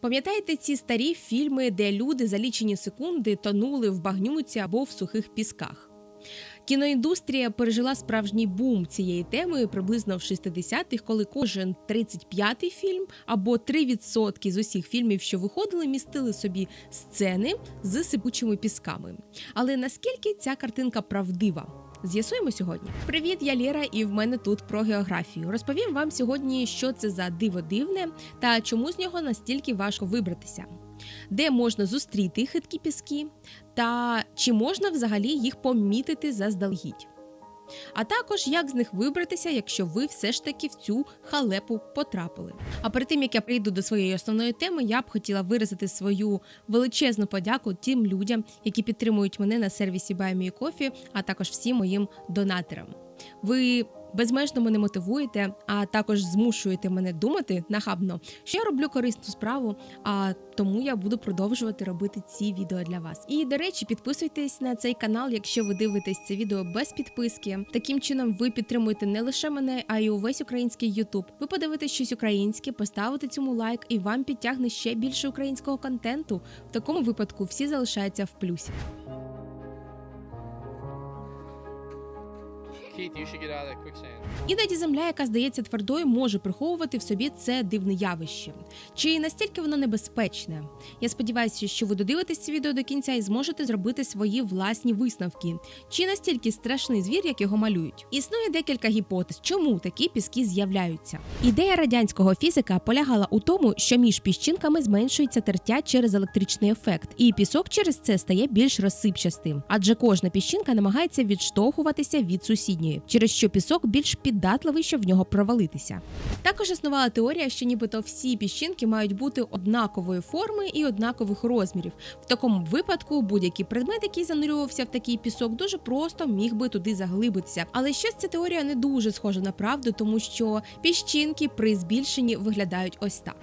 Пам'ятаєте ці старі фільми, де люди за лічені секунди тонули в багнюці або в сухих пісках? Кіноіндустрія пережила справжній бум цієї теми приблизно в 60-х, коли кожен 35-й фільм або 3% з усіх фільмів, що виходили, містили собі сцени з сипучими пісками. Але наскільки ця картинка правдива? З'ясуємо сьогодні. Привіт, я Ліра, і в мене тут про географію. Розповім вам сьогодні, що це за диво дивне та чому з нього настільки важко вибратися, де можна зустріти хиткі піски, та чи можна взагалі їх помітити заздалегідь. А також як з них вибратися, якщо ви все ж таки в цю халепу потрапили. А перед тим як я прийду до своєї основної теми, я б хотіла виразити свою величезну подяку тим людям, які підтримують мене на сервісі BuyMeCoffee, а також всім моїм донаторам. Ви безмежно мене мотивуєте, а також змушуєте мене думати нахабно, що я роблю корисну справу, а тому я буду продовжувати робити ці відео для вас. І до речі, підписуйтесь на цей канал, якщо ви дивитесь це відео без підписки. Таким чином ви підтримуєте не лише мене, а й увесь український Ютуб. Ви подивитесь щось українське, поставите цьому лайк, і вам підтягне ще більше українського контенту. В такому випадку всі залишаються в плюсі. Keith, you. Іноді земля, яка здається твердою, може приховувати в собі це дивне явище. Чи настільки воно небезпечне? Я сподіваюся, що ви додивитесь це відео до кінця і зможете зробити свої власні висновки. Чи настільки страшний звір, як його малюють? Існує декілька гіпотез, чому такі піски з'являються. Ідея радянського фізика полягала у тому, що між піщинками зменшується тертя через електричний ефект, і пісок через це стає більш розсипчастим, адже кожна піщинка намагається відштовхуватися від сусідньої, через що пісок більш піддатливий, щоб в нього провалитися. Також існувала теорія, що нібито всі піщинки мають бути однакової форми і однакових розмірів. В такому випадку будь-який предмет, який занурювався в такий пісок, дуже просто міг би туди заглибитися. Але щось ця теорія не дуже схожа на правду, тому що піщинки при збільшенні виглядають ось так.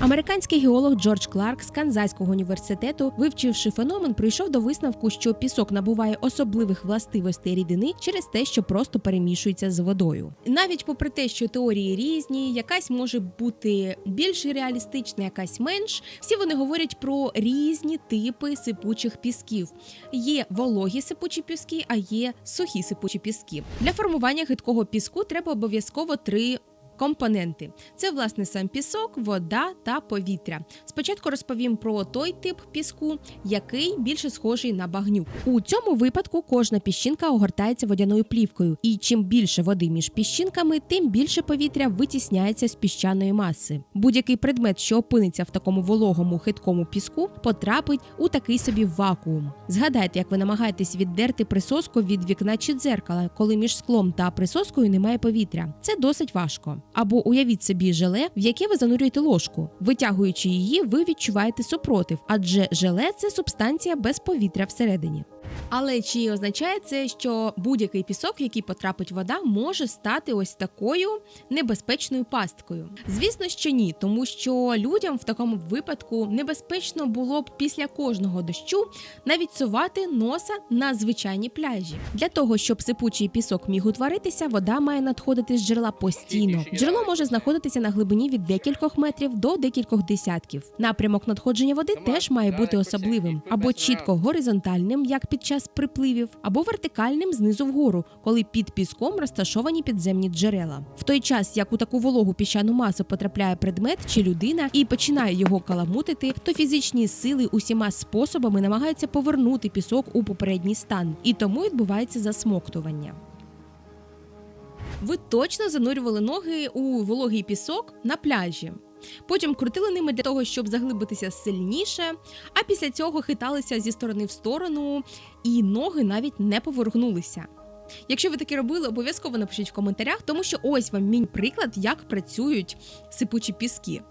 Американський геолог Джордж Кларк з Канзайського університету, вивчивши феномен, прийшов до висновку, що пісок набуває особливих властивостей рідини через те, що просто перемішується з водою. Навіть попри те, що теорії різні, якась може бути більш реалістична, якась менш. Всі вони говорять про різні типи сипучих пісків. Є вологі сипучі піски, а є сухі сипучі піски. Для формування гидкого піску треба обов'язково три компоненти: це власне сам пісок, вода та повітря. Спочатку розповім про той тип піску, який більше схожий на багнюк. У цьому випадку кожна піщинка огортається водяною плівкою, і чим більше води між піщинками, тим більше повітря витісняється з піщаної маси. Будь-який предмет, що опиниться в такому вологому хиткому піску, потрапить у такий собі вакуум. Згадайте, як ви намагаєтесь віддерти присоску від вікна чи дзеркала, коли між склом та присоскою немає повітря. Це досить важко. Або уявіть собі желе, в яке ви занурюєте ложку. Витягуючи її, ви відчуваєте супротив, адже желе це субстанція без повітря всередині. Але чи означає це, що будь-який пісок, в який потрапить вода, може стати ось такою небезпечною пасткою? Звісно, що ні, тому що людям в такому випадку небезпечно було б після кожного дощу навіть сувати носа на звичайні пляжі. Для того щоб сипучий пісок міг утворитися, вода має надходити з джерела постійно. Джерело може знаходитися на глибині від декількох метрів до декількох десятків. Напрямок надходження води теж має бути особливим або чітко горизонтальним, як під час припливів, або вертикальним знизу вгору, коли під піском розташовані підземні джерела. В той час, як у таку вологу піщану масу потрапляє предмет чи людина і починає його каламутити, то фізичні сили усіма способами намагаються повернути пісок у попередній стан, і тому відбувається засмоктування. Ви точно занурювали ноги у вологий пісок на пляжі. Потім крутили ними для того, щоб заглибитися сильніше, а після цього хиталися зі сторони в сторону, і ноги навіть не повернулися. Якщо ви таке робили, обов'язково напишіть в коментарях, тому що ось вам мій приклад, як працюють сипучі піски.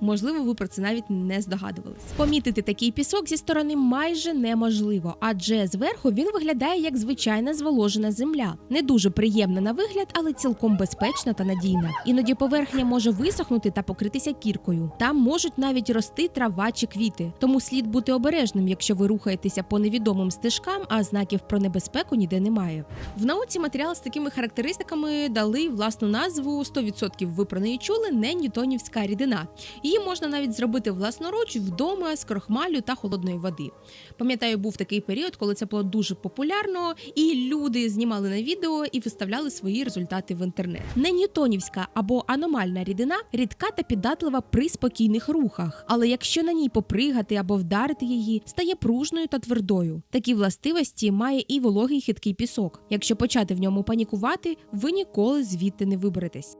Можливо, ви про це навіть не здогадувались. Помітити такий пісок зі сторони майже неможливо, адже зверху він виглядає як звичайна зволожена земля. Не дуже приємна на вигляд, але цілком безпечна та надійна. Іноді поверхня може висохнути та покритися кіркою. Там можуть навіть рости трава чи квіти. Тому слід бути обережним, якщо ви рухаєтеся по невідомим стежкам, а знаків про небезпеку ніде немає. В науці матеріал з такими характеристиками дали власну назву 100% ви про неї чули не ньютонівська рідина. Її можна навіть зробити власноруч вдома з крохмалю та холодної води. Пам'ятаю, був такий період, коли це було дуже популярно, і люди знімали на відео і виставляли свої результати в інтернет. Не ньютонівська або аномальна рідина рідка та піддатлива при спокійних рухах, але якщо на ній попригати або вдарити її, стає пружною та твердою. Такі властивості має і вологий хиткий пісок. Якщо почати в ньому панікувати, ви ніколи звідти не виберетесь.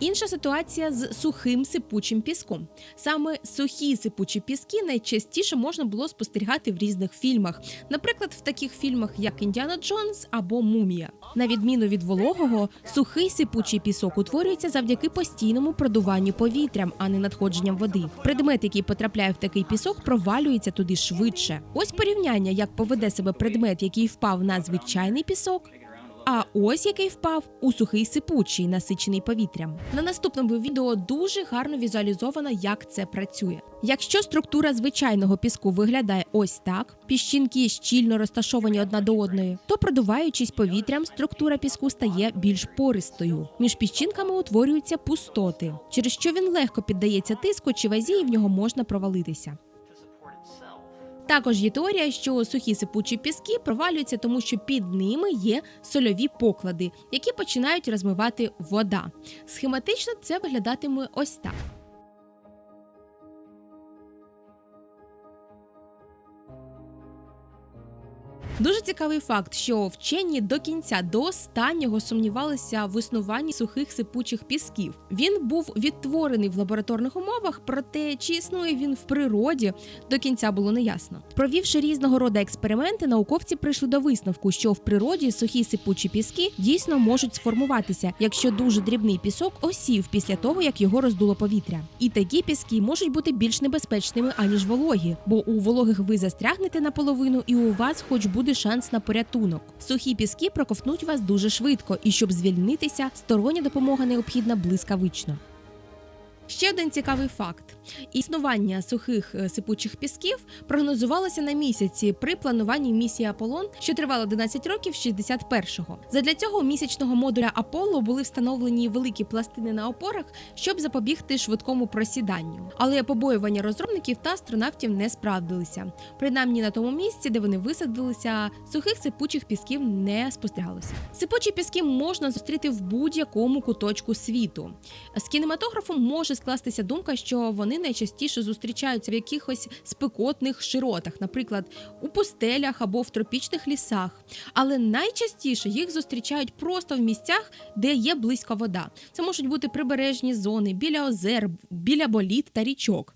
Інша ситуація з сухим сипучим піском. Саме сухі сипучі піски найчастіше можна було спостерігати в різних фільмах, наприклад, в таких фільмах, як Індіана Джонс або Мумія. На відміну від вологого, сухий сипучий пісок утворюється завдяки постійному продуванню повітрям, а не надходженням води. Предмет, який потрапляє в такий пісок, провалюється туди швидше. Ось порівняння, як поведе себе предмет, який впав на звичайний пісок, а ось який впав у сухий сипучий, насичений повітрям. На наступному відео дуже гарно візуалізовано, як це працює. Якщо структура звичайного піску виглядає ось так, піщинки щільно розташовані одна до одної, то продуваючись повітрям, структура піску стає більш пористою. Між піщинками утворюються пустоти, через що він легко піддається тиску чи вазі, і в нього можна провалитися. Також є теорія, що сухі сипучі піски провалюються, тому що під ними є сольові поклади, які починають розмивати вода. Схематично це виглядатиме ось так. Дуже цікавий факт, що вчені до кінця до останнього сумнівалися в існуванні сухих сипучих пісків. Він був відтворений в лабораторних умовах, проте чи існує він в природі, до кінця було неясно. Провівши різного роду експерименти, науковці прийшли до висновку, що в природі сухі сипучі піски дійсно можуть сформуватися, якщо дуже дрібний пісок осів після того, як його роздуло повітря. І такі піски можуть бути більш небезпечними аніж вологі, бо у вологих ви застрягнете наполовину, і у вас, хоч буде шанс на порятунок. Сухі піски проковтнуть вас дуже швидко, і щоб звільнитися, стороння допомога необхідна блискавично. Ще один цікавий факт: існування сухих е, сипучих пісків прогнозувалося на місяці при плануванні місії Аполлон, що тривала 11 років 61-го. Задля цього місячного модуля Аполло були встановлені великі пластини на опорах, щоб запобігти швидкому просіданню. Але побоювання розробників та астронавтів не справдилися. Принаймні на тому місці, де вони висадилися, сухих сипучих пісків не спостерігалося. Сипучі піски можна зустріти в будь-якому куточку світу. З кінематографом може скластися думка, що вони найчастіше зустрічаються в якихось спекотних широтах, наприклад, у пустелях або в тропічних лісах. Але найчастіше їх зустрічають просто в місцях, де є близька вода. Це можуть бути прибережні зони, біля озер, біля боліт та річок.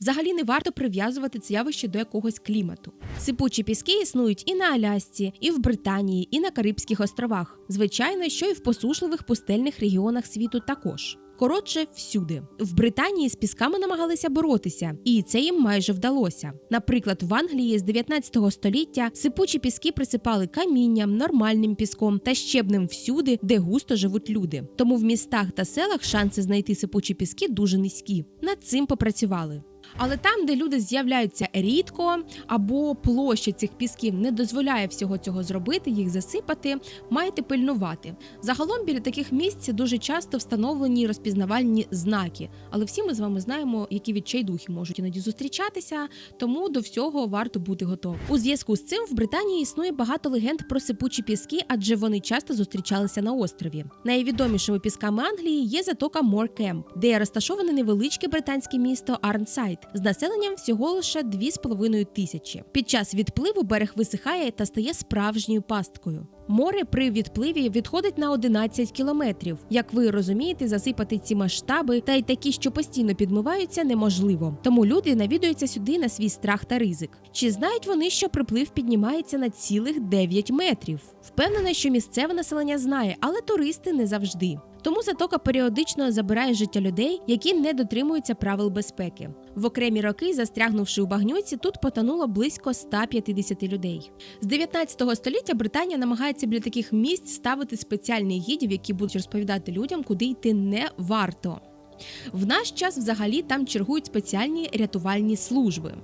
Взагалі не варто прив'язувати це явище до якогось клімату. Сипучі піски існують і на Алясці, і в Британії, і на Карибських островах. Звичайно, що і в посушливих пустельних регіонах світу також. Коротше, всюди в Британії з пісками намагалися боротися, і це їм майже вдалося. Наприклад, в Англії з 19 століття сипучі піски присипали камінням, нормальним піском та щебнем всюди, де густо живуть люди. Тому в містах та селах шанси знайти сипучі піски дуже низькі. Над цим попрацювали. Але там, де люди з'являються рідко, або площа цих пісків не дозволяє всього цього зробити, їх засипати, маєте пильнувати. Загалом біля таких місць дуже часто встановлені розпізнавальні знаки, але всі ми з вами знаємо, які відчайдухи можуть іноді зустрічатися, тому до всього варто бути готовим. У зв'язку з цим в Британії існує багато легенд про сипучі піски, адже вони часто зустрічалися на острові. Найвідомішими пісками Англії є затока Моркемп, де розташоване невеличке британське місто Арнсайд з населенням всього лише 2,5 тисячі. Під час відпливу берег висихає та стає справжньою пасткою. Море при відпливі відходить на 11 кілометрів. Як ви розумієте, засипати ці масштаби та й такі, що постійно підмиваються, неможливо. Тому люди навідуються сюди на свій страх та ризик. Чи знають вони, що приплив піднімається на цілих 9 метрів? Впевнена, що місцеве населення знає, але туристи не завжди. Тому затока періодично забирає життя людей, які не дотримуються правил безпеки. В окремі роки, застрягнувши у багнюці, тут потонуло близько 150 людей. З 19 століття Британія намагається біля таких місць ставити спеціальних гідів, які будуть розповідати людям, куди йти не варто. В наш час взагалі там чергують спеціальні рятувальні служби.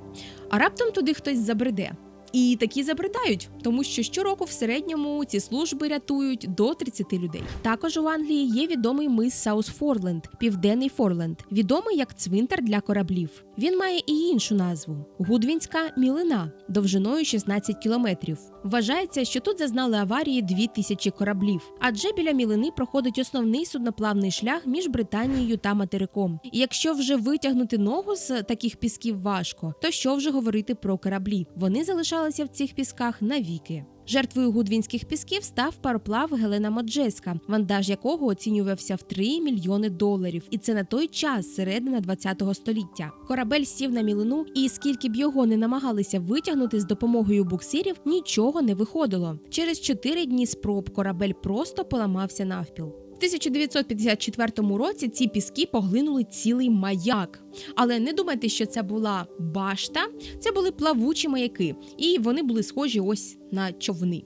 А раптом туди хтось забреде. І такі забридають, тому що щороку в середньому ці служби рятують до 30 людей. Також у Англії є відомий мис Саус Форленд, Південний Форленд, відомий як цвинтар для кораблів. Він має і іншу назву Гудвінська мілина довжиною 16 кілометрів. Вважається, що тут зазнали аварії 2000 кораблів, адже біля мілини проходить основний судноплавний шлях між Британією та материком. І якщо вже витягнути ногу з таких пісків важко, то що вже говорити про кораблі? Вони залишалися в цих пісках навіки. Жертвою гудвінських пісків став пароплав Гелена Моджеска, вантаж якого оцінювався в 3 мільйони доларів, і це на той час, середина 20-го століття. Корабель сів на мілину, і скільки б його не намагалися витягнути з допомогою буксирів, нічого не виходило. Через 4 дні спроб корабель просто поламався навпіл. В 1954 році ці піски поглинули цілий маяк. Але не думайте, що це була башта, це були плавучі маяки, і вони були схожі ось на човни.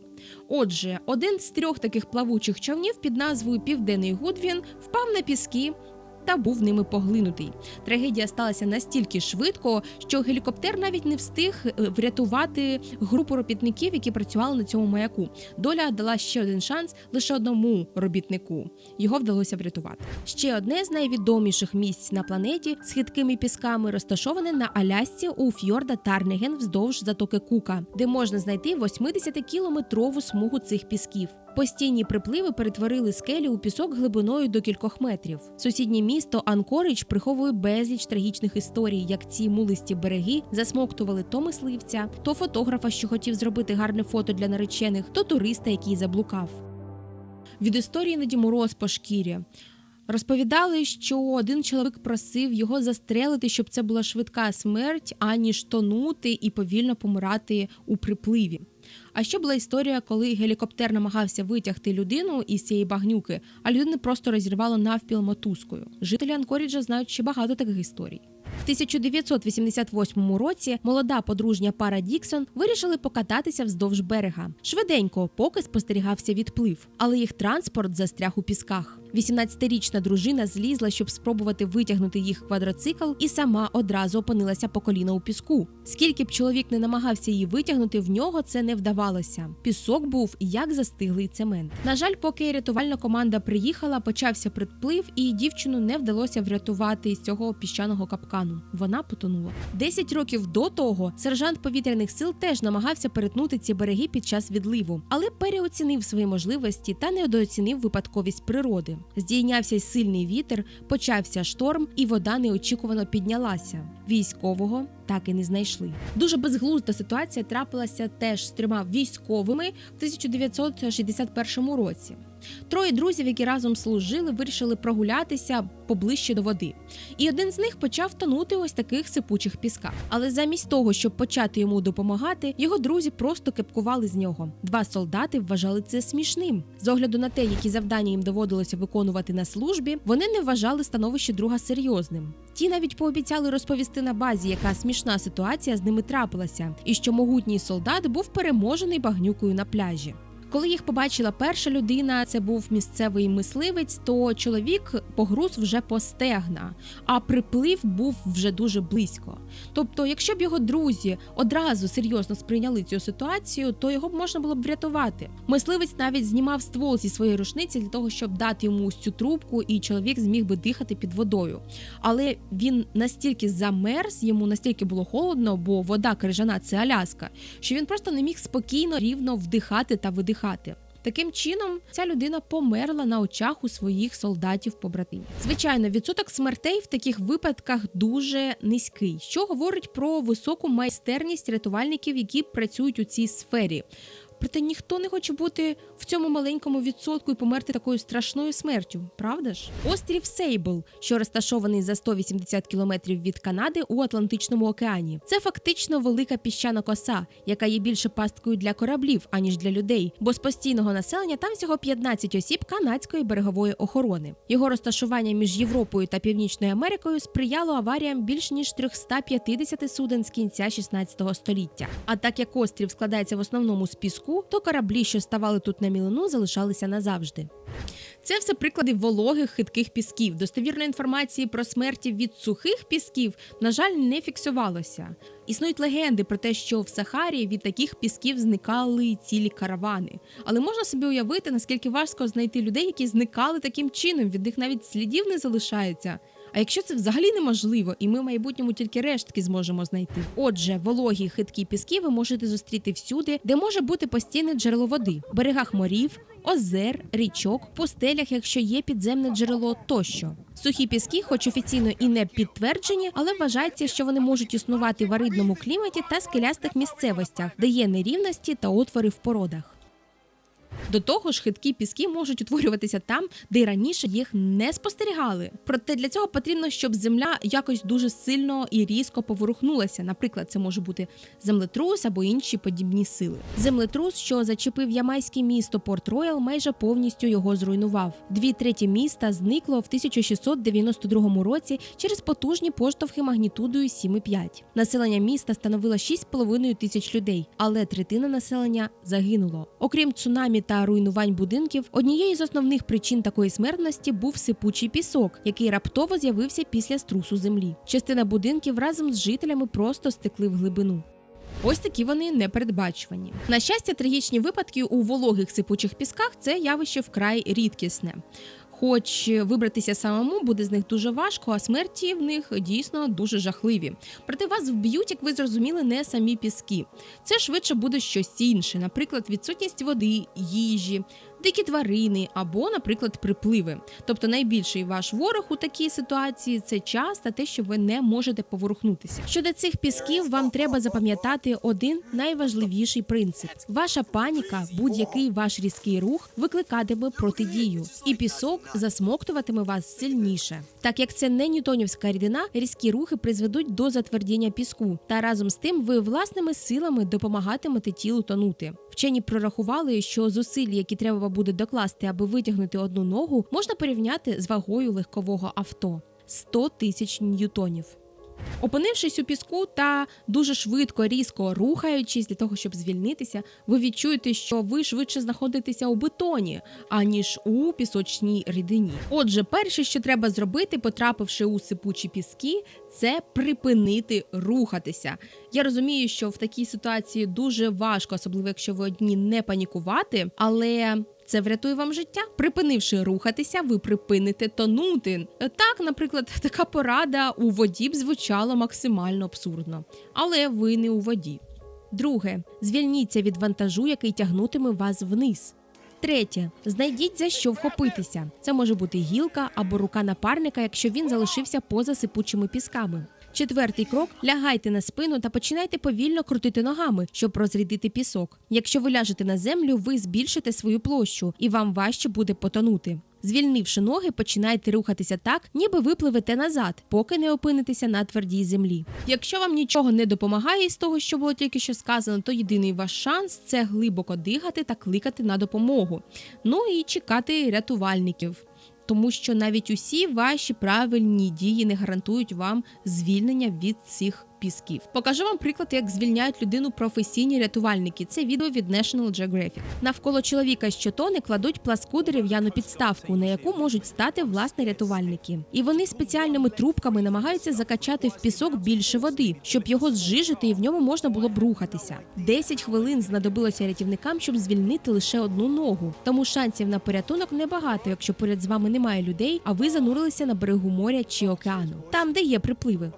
Отже, один з трьох таких плавучих човнів під назвою Південний Гудвін впав на піски. Та був ними поглинутий. Трагедія сталася настільки швидко, що гелікоптер навіть не встиг е, врятувати групу робітників, які працювали на цьому маяку. Доля дала ще один шанс лише одному робітнику. Його вдалося врятувати. Ще одне з найвідоміших місць на планеті з хиткими пісками розташоване на Алясці у фьорда Тарнеген вздовж затоки Кука, де можна знайти 80-кілометрову смугу цих пісків. Постійні припливи перетворили скелі у пісок глибиною до кількох метрів. Сусіднє місто Анкоридж приховує безліч трагічних історій, як ці мулисті береги засмоктували то мисливця, то фотографа, що хотів зробити гарне фото для наречених, то туриста, який заблукав. Від історії іноді мороз по шкірі. Розповідали, що один чоловік просив його застрелити, щоб це була швидка смерть, аніж тонути і повільно помирати у припливі. А ще була історія, коли гелікоптер намагався витягти людину із цієї багнюки, а людини просто розірвало навпіл мотузкою. Жителі Анкоріджа знають ще багато таких історій. В 1988 році молода подружня пара Діксон вирішили покататися вздовж берега. Швиденько, поки спостерігався відплив, але їх транспорт застряг у пісках. 18-річна дружина злізла, щоб спробувати витягнути їх квадроцикл, і сама одразу опинилася по коліна у піску. Скільки б чоловік не намагався її витягнути, в нього це не вдавалося. Пісок був як застиглий цемент. На жаль, поки рятувальна команда приїхала, почався приплив, і дівчину не вдалося врятувати з цього піщаного капкану. Вона потонула. Десять років до того сержант повітряних сил теж намагався перетнути ці береги під час відливу, але переоцінив свої можливості та недооцінив випадковість природи. Здійнявся сильний вітер, почався шторм, і вода неочікувано піднялася. Військового так і не знайшли. Дуже безглузда ситуація трапилася теж з трьома військовими в 1961 році. Троє друзів, які разом служили, вирішили прогулятися поближче до води. І один з них почав тонути ось таких сипучих пісках. Але замість того, щоб почати йому допомагати, його друзі просто кепкували з нього. Два солдати вважали це смішним. З огляду на те, які завдання їм доводилося виконувати на службі, вони не вважали становище друга серйозним. Ті навіть пообіцяли розповісти на базі, яка смішна ситуація з ними трапилася, і що могутній солдат був переможений багнюкою на пляжі. Коли їх побачила перша людина, це був місцевий мисливець, то чоловік погруз вже по стегна, а приплив був вже дуже близько. Тобто, якщо б його друзі одразу серйозно сприйняли цю ситуацію, то його б можна було б врятувати. Мисливець навіть знімав ствол зі своєї рушниці для того, щоб дати йому ось цю трубку, і чоловік зміг би дихати під водою. Але він настільки замерз, йому настільки було холодно, бо вода крижана це Аляска, що він просто не міг спокійно рівно вдихати та видихати. Таким чином, ця людина померла на очах у своїх солдатів-побратимів. Звичайно, відсоток смертей в таких випадках дуже низький, що говорить про високу майстерність рятувальників, які працюють у цій сфері. Проте ніхто не хоче бути в цьому маленькому відсотку і померти такою страшною смертю, правда ж? Острів Сейбл, що розташований за 180 кілометрів від Канади у Атлантичному океані. Це фактично велика піщана коса, яка є більше пасткою для кораблів, аніж для людей, бо з постійного населення там всього 15 осіб канадської берегової охорони. Його розташування між Європою та Північною Америкою сприяло аваріям більш ніж 350 суден з кінця 16 століття. А так як острів складається в основному з піску, то кораблі, що ставали тут на мілину, залишалися назавжди. Це все приклади вологих хитких пісків. Достовірної інформації про смерті від сухих пісків, на жаль, не фіксувалося. Існують легенди про те, що в Сахарі від таких пісків зникали цілі каравани. Але можна собі уявити, наскільки важко знайти людей, які зникали таким чином, від них навіть слідів не залишається. А якщо це взагалі неможливо, і ми в майбутньому тільки рештки зможемо знайти. Отже, вологі хиткі піски ви можете зустріти всюди, де може бути постійне джерело води, берегах морів, озер, річок, пустелях, якщо є підземне джерело тощо. Сухі піски, хоч офіційно і не підтверджені, але вважається, що вони можуть існувати в аридному кліматі та скелястих місцевостях, де є нерівності та отвори в породах. До того ж, хиткі піски можуть утворюватися там, де й раніше їх не спостерігали. Проте для цього потрібно, щоб земля якось дуже сильно і різко поворухнулася. Наприклад, це може бути землетрус або інші подібні сили. Землетрус, що зачепив ямайське місто Порт Роял, майже повністю його зруйнував. Дві треті міста зникло в 1692 році через потужні поштовхи магнітудою 7,5. Населення міста становило 6,5 тисяч людей, але третина населення загинуло. Окрім цунамі та руйнувань будинків, однією з основних причин такої смертності був сипучий пісок, який раптово з'явився після струсу землі. Частина будинків разом з жителями просто стекли в глибину. Ось такі вони непередбачувані. На щастя, трагічні випадки у вологих сипучих пісках це явище вкрай рідкісне. Хоч вибратися самому буде з них дуже важко, а смерті в них дійсно дуже жахливі. Проте вас вб'ють, як ви зрозуміли, не самі піски. Це швидше буде щось інше, наприклад, відсутність води, їжі, дикі тварини або, наприклад, припливи. Тобто найбільший ваш ворог у такій ситуації це час та те, що ви не можете поворухнутися. Щодо цих пісків, вам треба запам'ятати один найважливіший принцип: ваша паніка, будь-який ваш різкий рух викликатиме протидію, і пісок засмоктуватиме вас сильніше. Так як це не ньютонівська рідина, різкі рухи призведуть до затвердіння піску, та разом з тим ви власними силами допомагатимете тілу тонути. Вчені прорахували, що зусиль, які треба буде докласти, аби витягнути одну ногу, можна порівняти з вагою легкового авто 100 тисяч ньютонів. Опинившись у піску та дуже швидко, різко рухаючись для того, щоб звільнитися, ви відчуєте, що ви швидше знаходитеся у бетоні, аніж у пісочній рідині. Отже, перше, що треба зробити, потрапивши у сипучі піски, це припинити рухатися. Я розумію, що в такій ситуації дуже важко, особливо якщо ви одні не панікувати, але. Це врятує вам життя. Припинивши рухатися, ви припините тонути. Так, наприклад, така порада у воді б звучала максимально абсурдно, але ви не у воді. Друге, звільніться від вантажу, який тягнутиме вас вниз. Третє, знайдіть за що вхопитися. Це може бути гілка або рука напарника, якщо він залишився поза сипучими пісками. Четвертий крок лягайте на спину та починайте повільно крутити ногами, щоб розрядити пісок. Якщо ви ляжете на землю, ви збільшите свою площу і вам важче буде потонути. Звільнивши ноги, починайте рухатися так, ніби ви пливете назад, поки не опинитеся на твердій землі. Якщо вам нічого не допомагає із того, що було тільки що сказано, то єдиний ваш шанс це глибоко дихати та кликати на допомогу. Ну і чекати рятувальників. Тому що навіть усі ваші правильні дії не гарантують вам звільнення від цих пісків. Покажу вам приклад, як звільняють людину професійні рятувальники. Це відео від National Geographic. Навколо чоловіка, що тоне, кладуть пласку дерев'яну підставку, на яку можуть стати власне рятувальники. І вони спеціальними трубками намагаються закачати в пісок більше води, щоб його зжижити і в ньому можна було б рухатися. 10 хвилин знадобилося рятівникам, щоб звільнити лише одну ногу. Тому шансів на порятунок небагато, якщо поряд з вами немає людей, а ви занурилися на берегу моря чи океану, там, де є припливи.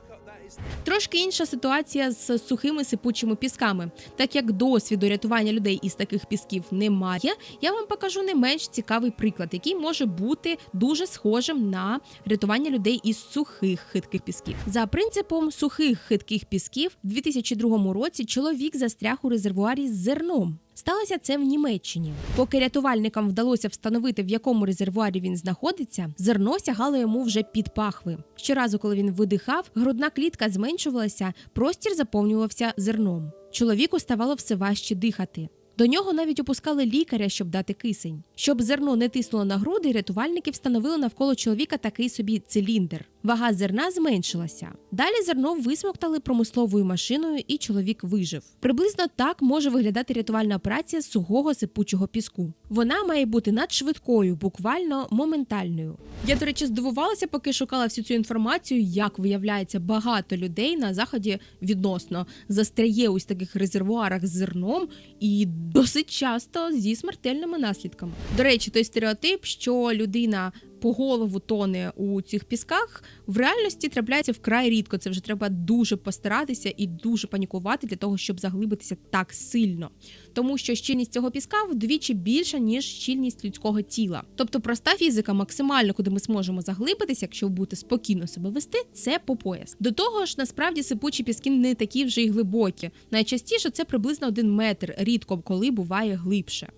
Трошки інша ситуація з сухими сипучими пісками. Так як досвіду рятування людей із таких пісків немає, я вам покажу не менш цікавий приклад, який може бути дуже схожим на рятування людей із сухих хитких пісків. За принципом сухих хитких пісків, в 2002 році чоловік застряг у резервуарі з зерном. Сталося це в Німеччині. Поки рятувальникам вдалося встановити, в якому резервуарі він знаходиться, зерно сягало йому вже під пахви. Щоразу, коли він видихав, грудна клітка зменшувалася, простір заповнювався зерном. Чоловіку ставало все важче дихати. До нього навіть опускали лікаря, щоб дати кисень. Щоб зерно не тиснуло на груди, рятувальники встановили навколо чоловіка такий собі циліндр. Вага зерна зменшилася. Далі зерно висмоктали промисловою машиною, і чоловік вижив. Приблизно так може виглядати рятувальна операція з сухого сипучого піску. Вона має бути надшвидкою, буквально моментальною. Я, до речі, здивувалася, поки шукала всю цю інформацію, як виявляється, багато людей на заході відносно застряє ось таких резервуарах з зерном і досить часто зі смертельними наслідками. До речі, той стереотип, що людина по голову тоне у цих пісках, в реальності трапляється вкрай рідко. Це вже треба дуже постаратися і дуже панікувати для того, щоб заглибитися так сильно. Тому що щільність цього піска вдвічі більша, ніж щільність людського тіла. Тобто проста фізика, максимально куди ми зможемо заглибитися, якщо будете спокійно себе вести, це по пояс. До того ж, насправді сипучі піски не такі вже й глибокі. Найчастіше це приблизно один метр, рідко коли буває глибше.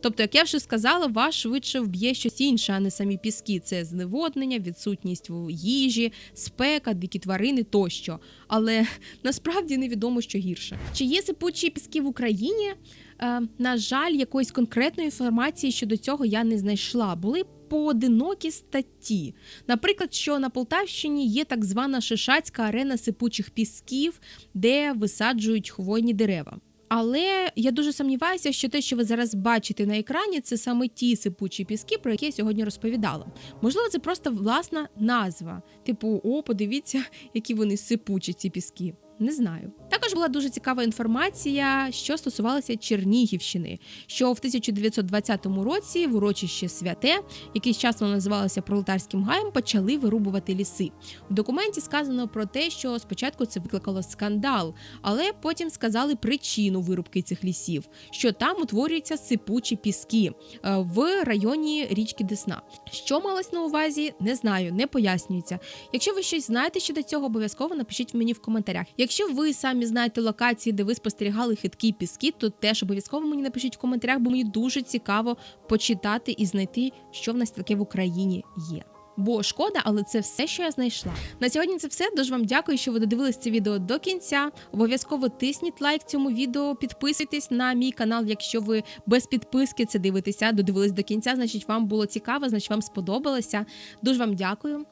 Тобто, як я вже сказала, вас швидше вб'є щось інше, а не самі піски. Це зневоднення, відсутність їжі, спека, дикі тварини тощо. Але насправді невідомо, що гірше. Чи є сипучі піски в Україні? Е, на жаль, якоїсь конкретної інформації щодо цього я не знайшла. Були поодинокі статті. Наприклад, що на Полтавщині є так звана Шишацька арена сипучих пісків, де висаджують хвойні дерева. Але я дуже сумніваюся, що те, що ви зараз бачите на екрані, це саме ті сипучі піски, про які я сьогодні розповідала. Можливо, це просто власна назва. Типу, о, подивіться, які вони сипучі, ці піски. Не знаю. Також була дуже цікава інформація, що стосувалася Чернігівщини, що в 1920 році в урочище святе, якийсь час воно називалося пролетарським гаєм, почали вирубувати ліси. В документі сказано про те, що спочатку це викликало скандал, але потім сказали причину вирубки цих лісів, що там утворюються сипучі піски е, в районі річки Десна. Що малось на увазі, не знаю, не пояснюється. Якщо ви щось знаєте щодо цього, обов'язково напишіть мені в коментарях. Якщо ви самі знаєте локації, де ви спостерігали хиткі піски, то теж обов'язково мені напишіть в коментарях, бо мені дуже цікаво почитати і знайти, що в нас таке в Україні є. Бо шкода, але це все, що я знайшла. На сьогодні це все. Дуже вам дякую, що ви додивились це відео до кінця. Обов'язково тисніть лайк цьому відео, підписуйтесь на мій канал, якщо ви без підписки це дивитеся, додивились до кінця. Значить, вам було цікаво, значить вам сподобалося. Дуже вам дякую.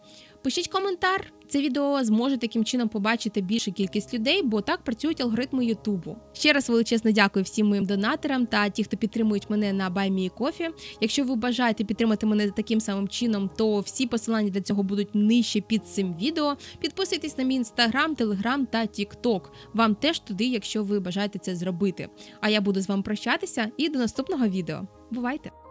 Пишіть коментар. Це відео зможе таким чином побачити більшу кількість людей, бо так працюють алгоритми Ютубу. Ще раз величезно дякую всім моїм донаторам та ті, хто підтримують мене на BuyMeCoffee. Якщо ви бажаєте підтримати мене таким самим чином, то всі посилання для цього будуть нижче під цим відео. Підписуйтесь на мій інстаграм, телеграм та тікток. Вам теж туди, якщо ви бажаєте це зробити. А я буду з вами прощатися і до наступного відео. Бувайте!